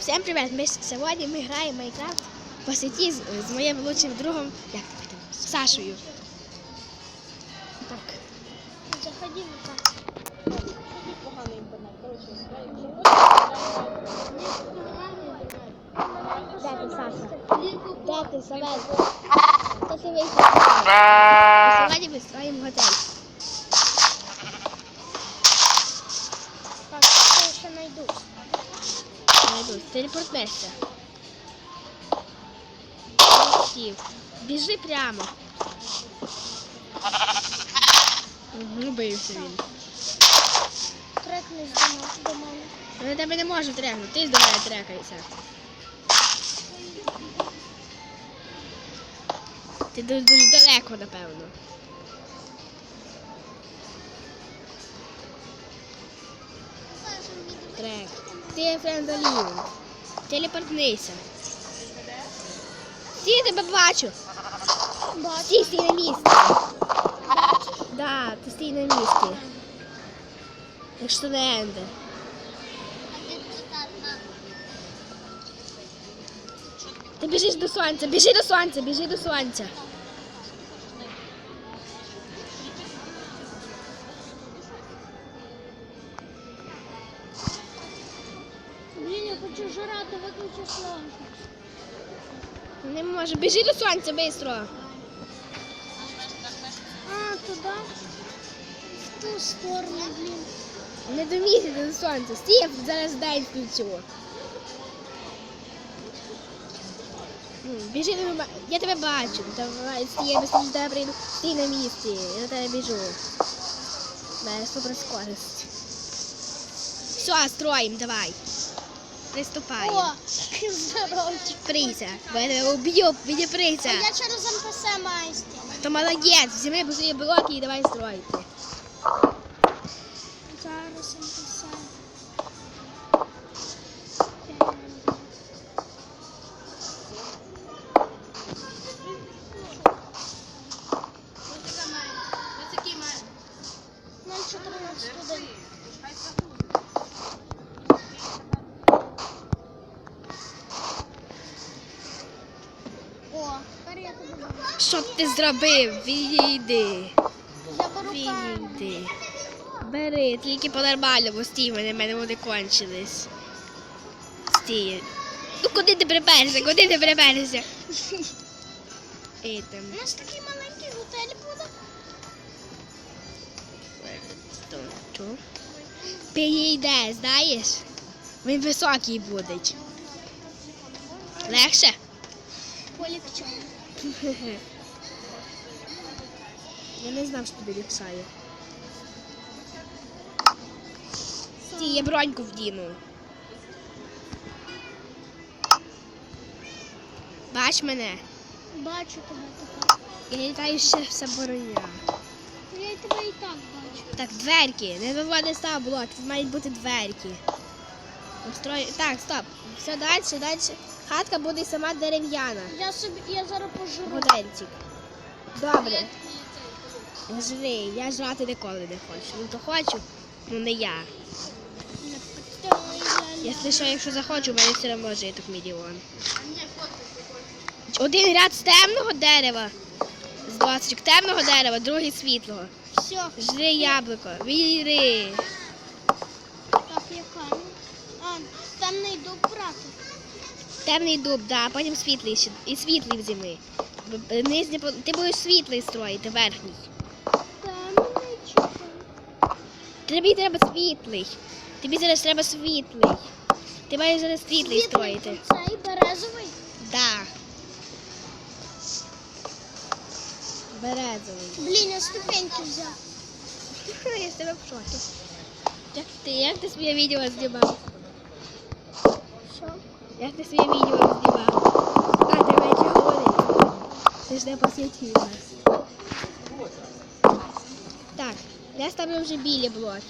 Всем привет! Мы сегодня мы играем в Майнкрафт по сети с, с моим лучшим другом як там, Сашею. Так. Заходи так. Поганий інтернет. Коротше, Де ти, Саша? Де ти, Савел? Хто ти вийшов? Сьогодні ми строїмо готель. Найду. Телепортнешся. Сів. Біжи прямо. Ну, боївся він. Трекнись до мене- до мене. Я тебе не можу трекнути, ти до мене трекайся. Ти дуже, дуже далеко, напевно. Трек. Ти френдолів. Телепортнися. Я тебе бачу. Стій, стій на місці. Да, ти стій на місці. Якщо не ендер. Ти біжиш до сонця, біжи до сонця, біжи до сонця. Хочу жрати, виключи слонку. Не може. Біжи до сонця швидко. А, туди? В ту сторону, блін. Не до місяця до сонця. Стій, я зараз день включу. Ну, Біжи. Я тебе бачу. Давай, стій, я без тебе прийду. Стій на місці. Я до тебе біжу. Дай супер скорость. Все, строїм, давай. Приступай. О, здоровчик. Прийся. Тебе уб'ю, відіприйся. Я через НПС майстер. То молодець, взями быстрее блоки і давай стройте. Зараз НПС. Ти зробив? Відійди. Відійди. Бери, тільки по-нормальному стій, мене, мене вони кончились. Стій. Ну куди ти приперся? Куди ти? Ей там. У нас такий маленький готель буде. Підійде, знаєш? Він високий буде. Легше? Полегче. Я не знав, що тобі ліпшає. Стій, я броньку вдіну. Бач мене. Бачу тебе тепер. Я літаю ще все броня. Я тебе і так бачу. Так, дверки. Не виводи став блок, тут мають бути дверки. Устрой... Так, стоп. Все далі, далі. Хатка буде сама дерев'яна. Я собі, я зараз пожру. Готельчик. Добре. Жри, я жрати ніколи не хочу. Ну то хочу, ну не я. Якщо що, якщо захочу, в мене все одно житок мільйон. Один ряд з темного дерева. З досочок темного дерева, другий світлого. Все, Жри яблуко. Віри. темний дуб брати. Темний дуб, да, потім світлий ще. І світлий. Б- Нижнє, ти будеш світлий строїти, верхній. Темний чи Тобі треба світлий. Тобі зараз треба світлий. Ти маєш зараз світлий строїти. Цей березовий. Да. Березовий. Блін, я ступеньки взяв. Я з тебе в шокі. Як ти, як ти своє відео знімав? Що? Як ти своє відео знімав? А, ти мене говорить. Ти ж не посвятив нас. Я ставлю вже білі блоки.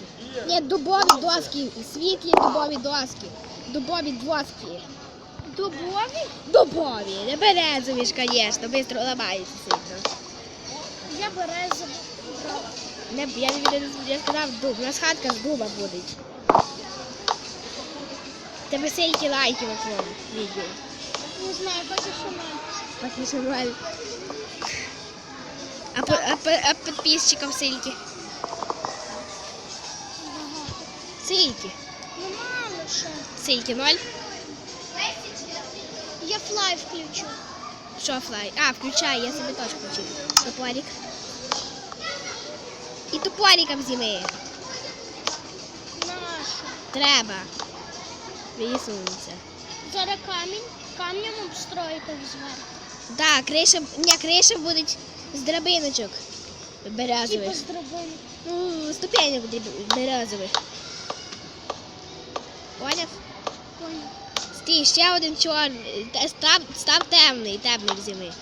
Ні, дубові доски, світлі дубові доски. Дубові доски. Дубовий? Дубові, не березові ж, звісно, швидко ламаються сильно. Я березовий. брав. Не, я, не- я сказав дуб, у нас хатка з дуба буде. Тебе стільки лайків у твоєму відео. Не знаю, поки що не. Поки що. А, по- а, а підписчиків скільки? Скільки? Ну мало ще. Скільки? Ноль? Я флай включу. Що флай? А, включай, я собі теж включив. Топорик. І топориком зніми. Нашу. Треба. Висунуться. Зараз камінь. Камнем обстроїти зверху. Да, криша, ні, криша буде з драбиночок Типа березових. з драбини. Ну, ступенек березових. Поняв? Поняв. Стій, ще один чорний. Став, став темний, темний зими.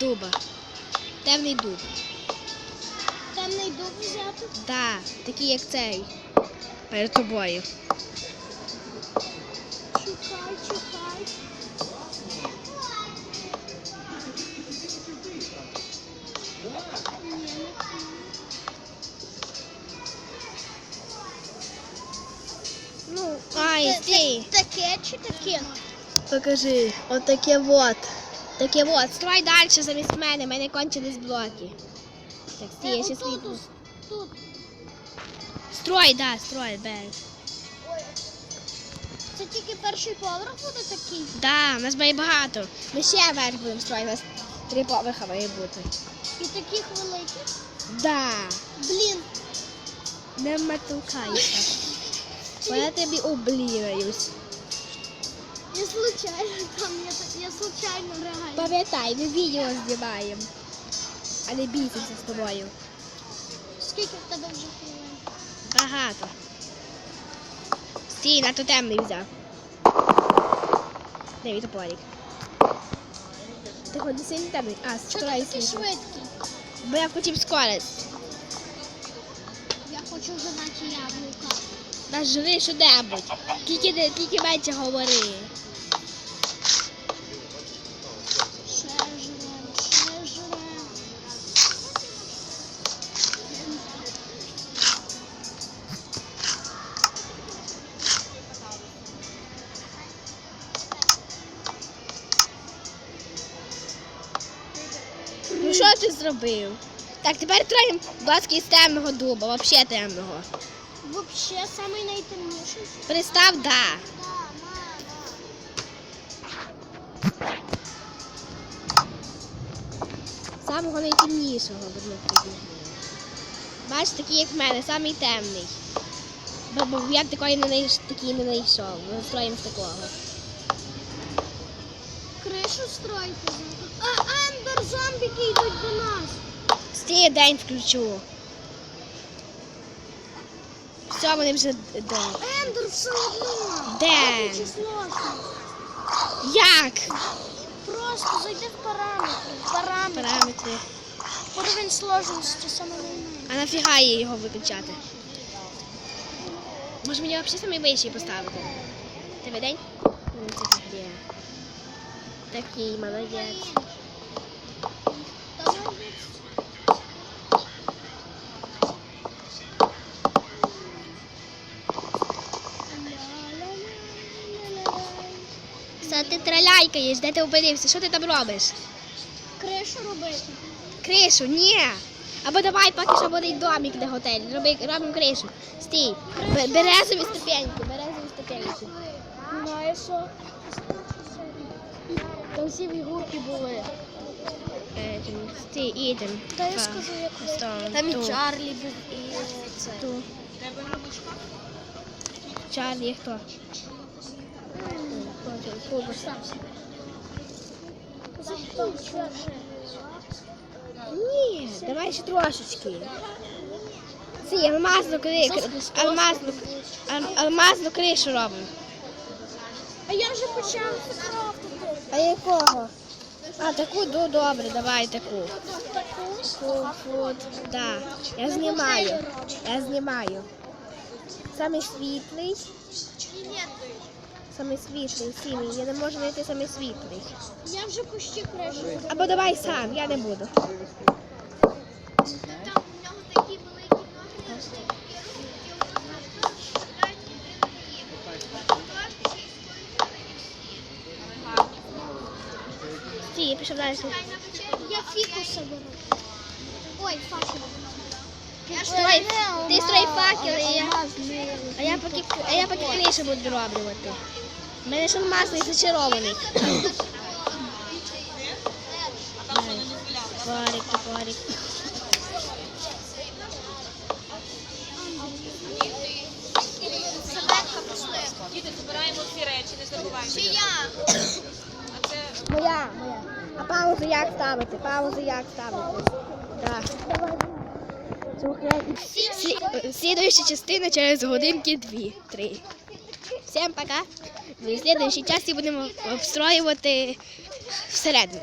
Дуба. Темний дуб. Темний дуб взяти. Да, такий як цей. Перед тобою. Чекай, чекай. Чи таке? Покажи. Отаке вот. Таке вот. Строй далі замість мене, в мене кончились блоки. Так, стій, я ще світло. Тут. Строй, да, строй, бери. Це тільки перший поверх буде такий. Да, у нас має багато. Ми ще вверх будемо строїти, у нас три поверха має бути. І таких великих. Да. Блін. Не матукайся. Я тобі обліраюсь. Случайно там, я, я случайно реально. Пам'ятай, ми відео знімаємо. А не бісимося з тобою. Скільки в тебе вже хвилин? Багато. Стій, на то темний взяв. Де топорик? Ти хоч не сильно темний? А, Чого ти такий швидкий? Бо я хотів скорость. Я хочу жрати яблука. Та що-небудь. Тільки, не- тільки менше говори. Ти зробив? Так, тепер троїм блоки з темного дуба, взагалі темного. Вообще самий найтемніший. Пристав, да. Самого найтемнішого тобі. Бач, такий, як в мене, самий темний. Бо, я такої не такий не знайшов. Ми строїмо з такого. Стройте. А, Ендер, зомбіки йдуть до нас. Стій, день включу. Все, вони вже день. Ендер все одно. День. Як? Просто зайди в параметри. Параметри. Параметри. Уровень сложності саме найменший. А нафіга їй його виключати? Може мені взагалі самий вищий поставити? Тебе день? Ну, це. Такий молодець. Все, ти траляйкаєш, де ти опинився? Що ти там робиш? Кришу робити. Кришу? Ні. Або давай поки що буде домик де готель. Роби, робимо кришу. Стій. Б- Березові ступеньки, березові ступеньки. Знаєш що? Там всі фігурки були. Стій, ідем. Та я скажу. Стоп, Там і Чарлі був, і це. ту. Чарлі хто? Ні, давай ще трошечки. Ці алмазну кри... кри- алмазну, ал- алмазну кришу робимо. А я вже почав крафтити. А якого? А, таку, ну добре, давай таку. Таку. Фуд, да. Я знімаю. Я знімаю. Самий світлий. Самий світлий, сім'ї. Я не можу знайти самий світлий. Я вже почти кришу. Або давай сам, я не буду. Там в нього такі великі ноги. Пішов далі. Я фікуса беру. Ой, факел. Строй, ти строй факели, а я, а я поки, а я поки кришу буду дороблювати. У мене ще масло і зачарований. Парик, парик. Діти, збираємо ці речі, не забувайте. Чи я? А це Моя, моя. А паузу як ставити? Паузу як ставити? Так. Слідуюча частина через годинки дві-три. Всім пока. В слідуючій часі будемо обстроювати всередину.